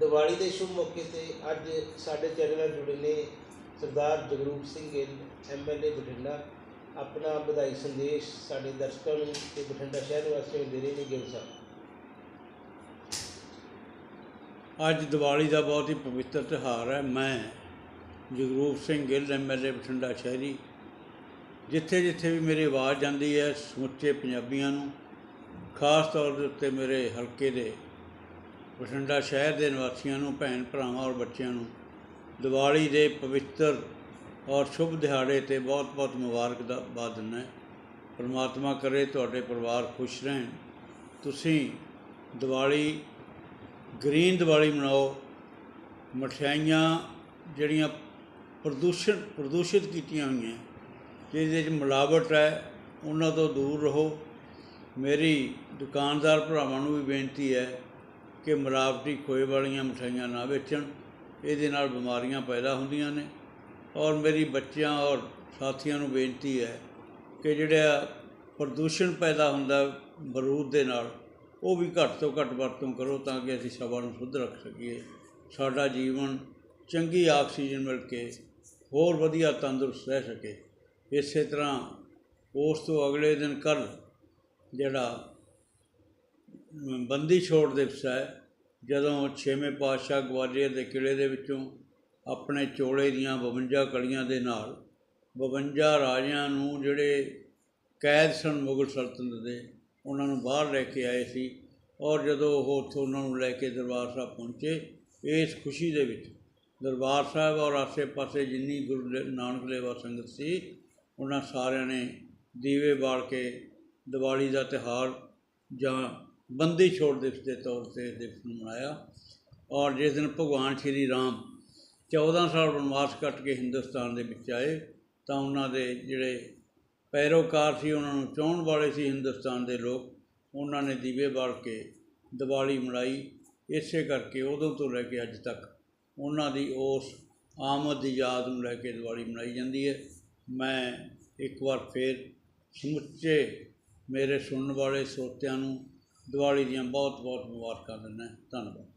ਦੀਵਾਲੀ ਦੇ ਸ਼ੁਭ ਮੌਕੇ ਤੇ ਅੱਜ ਸਾਡੇ ਚੈਨਲ ਨਾਲ ਜੁੜੇ ਨੇ ਸਰਦਾਰ ਜਗਰੂਪ ਸਿੰਘ ਗਿੱਲ ਐਮਐਲਏ ਬਠਿੰਡਾ। ਆਪਣਾ ਵਧਾਈ ਸੰਦੇਸ਼ ਸਾਡੇ ਦਰਸ਼ਕਾਂ ਨੂੰ ਤੇ ਬਠਿੰਡਾ ਸ਼ਹਿਰ ਵਾਸੀਆਂ ਨੂੰ ਦੇ ਰਹੇ ਨੇ ਗਿੱਲ ਸਾਹਿਬ। ਅੱਜ ਦੀਵਾਲੀ ਦਾ ਬਹੁਤ ਹੀ ਪਵਿੱਤਰ ਤਿਉਹਾਰ ਹੈ। ਮੈਂ ਜਗਰੂਪ ਸਿੰਘ ਗਿੱਲ ਐਮਐਲਏ ਬਠਿੰਡਾ ਸ਼ਹਿਰੀ, ਜਿੱਥੇ ਜਿੱਥੇ ਵੀ ਮੇਰੀ ਆਵਾਜ਼ ਜਾਂਦੀ ਹੈ, ਸਮੁੱਚੇ ਪੰਜਾਬੀਆਂ ਨੂੰ, ਖਾਸ ਤੌਰ ਦੇ ਉੱਤੇ ਮੇਰੇ ਹਲਕੇ ਦੇ ਬਠਿੰਡਾ ਸ਼ਹਿਰ ਦੇ ਨਿਵਾਸੀਆਂ ਨੂੰ, ਭੈਣ ਭਰਾਵਾਂ ਔਰ ਬੱਚਿਆਂ ਨੂੰ, ਦੀਵਾਲੀ ਦੇ ਪਵਿੱਤਰ ਔਰ ਸ਼ੁਭ ਦਿਹਾੜੇ ਤੇ ਬਹੁਤ-ਬਹੁਤ ਮੁਬਾਰਕ ਬਾਦ ਦਿੰਦਾ ਪਰਮਾਤਮਾ ਕਰੇ ਤੁਹਾਡੇ ਪਰਿਵਾਰ ਖੁਸ਼ ਰਹਿਣ। ਤੁਸੀਂ ਦੀਵਾਲੀ, ਗ੍ਰੀਨ ਦੀਵਾਲੀ ਮਨਾਓ। ਮਠਿਆਈਆਂ ਜਿਹੜੀਆਂ ਪ੍ਰਦੂਸ਼ਣ, ਪ੍ਰਦੂਸ਼ਿਤ ਕੀਤੀਆਂ ਹੋਈਆਂ, ਜਿਹਦੇ ਵਿੱਚ ਮਿਲਾਵਟ ਹੈ, ਉਹਨਾਂ ਤੋਂ ਦੂਰ ਰਹੋ। ਮੇਰੀ ਦੁਕਾਨਦਾਰ ਭਰਾਵਾਂ ਨੂੰ ਵੀ ਬੇਨਤੀ ਹੈ ਕਿ ਮਿਲਾਵਟੀ ਖੋਏ ਵਾਲੀਆਂ ਮਠਿਆਈਆਂ ਨਾ ਵੇਚਣ, ਇਹਦੇ ਨਾਲ ਬਿਮਾਰੀਆਂ ਪੈਦਾ ਹੁੰਦੀਆਂ ਨੇ। ਔਰ ਮੇਰੀ ਬੱਚਿਆਂ ਔਰ ਸਾਥੀਆਂ ਨੂੰ ਬੇਨਤੀ ਹੈ ਕਿ ਜਿਹੜਾ ਪ੍ਰਦੂਸ਼ਣ ਪੈਦਾ ਹੁੰਦਾ ਬਰੂਦ ਦੇ ਨਾਲ, ਉਹ ਵੀ ਘੱਟ ਤੋਂ ਘੱਟ ਵਰਤੋਂ ਕਰੋ ਤਾਂ ਕਿ ਅਸੀਂ ਸਭਾ ਨੂੰ ਸ਼ੁੱਧ ਰੱਖ ਸਕੀਏ। ਸਾਡਾ ਜੀਵਨ ਚੰਗੀ ਆਕਸੀਜਨ ਮਿਲ ਕੇ ਹੋਰ ਵਧੀਆ ਤੰਦਰੁਸਤ ਰਹਿ ਸਕੇ। ਇਸੇ ਤਰ੍ਹਾਂ ਉਸ ਤੋਂ ਅਗਲੇ ਦਿਨ ਕੱਲ ਜਿਹੜਾ ਬੰਦੀ ਛੋੜ ਦਿਵਸ ਹੈ। ਜਦੋਂ ਛੇਵੇਂ ਪਾਤਸ਼ਾਹ ਗਵਾਲੀਅਰ ਦੇ ਕਿਲੇ ਦੇ ਵਿੱਚੋਂ ਆਪਣੇ ਚੋਲੇ ਦੀਆਂ 52 ਕਲੀਆਂ ਦੇ ਨਾਲ 52 ਰਾਜਿਆਂ ਨੂੰ ਜਿਹੜੇ ਕੈਦ ਸਨ ਮੁਗਲ ਸਲਤਨਤ ਦੇ, ਉਹਨਾਂ ਨੂੰ ਬਾਹਰ ਲੈ ਕੇ ਆਏ ਸੀ ਔਰ ਜਦੋਂ ਉਹ ਉੱਥੋਂ ਉਹਨਾਂ ਨੂੰ ਲੈ ਕੇ ਦਰਬਾਰ ਸਾਹਿਬ ਪਹੁੰਚੇ, ਇਸ ਖੁਸ਼ੀ ਦੇ ਵਿੱਚ ਦਰਬਾਰ ਸਾਹਿਬ ਔਰ ਆਸੇ-ਪਾਸੇ ਜਿੰਨੀ ਗੁਰੂ ਨਾਨਕ ਲੇਵਾ ਸੰਗਤ ਸੀ, ਉਹਨਾਂ ਸਾਰਿਆਂ ਨੇ ਦੀਵੇ ਬਾਲ ਕੇ ਦੀਵਾਲੀ ਦਾ ਤਿਉਹਾਰ ਜਾਂ ਬੰਦੀ ਛੋੜ ਦਿਵਸ ਦੇ ਤੌਰ ਤੇ ਇਸ ਦਿਵਸ ਨੂੰ ਮਨਾਇਆ। ਔਰ ਜਿਸ ਦਿਨ ਭਗਵਾਨ ਸ਼੍ਰੀ ਰਾਮ 14 ਸਾਲ ਬਨਵਾਸ ਕੱਟ ਕੇ ਹਿੰਦੁਸਤਾਨ ਦੇ ਵਿੱਚ ਆਏ, ਤਾਂ ਉਹਨਾਂ ਦੇ ਜਿਹੜੇ ਪੈਰੋਕਾਰ ਸੀ, ਉਹਨਾਂ ਨੂੰ ਚਾਹੁਣ ਵਾਲੇ ਸੀ ਹਿੰਦੁਸਤਾਨ ਦੇ ਲੋਕ, ਉਹਨਾਂ ਨੇ ਦੀਵੇ ਬਾਲ ਕੇ ਦੀਵਾਲੀ ਮਨਾਈ। ਇਸੇ ਕਰਕੇ ਉਦੋਂ ਤੋਂ ਲੈ ਕੇ ਅੱਜ ਤੱਕ ਉਹਨਾਂ ਦੀ ਉਸ ਆਮਦ ਦੀ ਯਾਦ ਨੂੰ ਲੈ ਕੇ ਦੀਵਾਲੀ ਮਨਾਈ ਜਾਂਦੀ ਹੈ। ਮੈਂ ਇੱਕ ਵਾਰ ਫੇਰ ਸਮੁੱਚੇ ਮੇਰੇ ਸੁਣਨ ਵਾਲੇ ਸਰੋਤਿਆਂ ਨੂੰ ਦੀਵਾਲੀ ਦੀਆਂ ਬਹੁਤ ਬਹੁਤ ਮੁਬਾਰਕਾਂ ਦਿੰਦਾ। ਧੰਨਵਾਦ।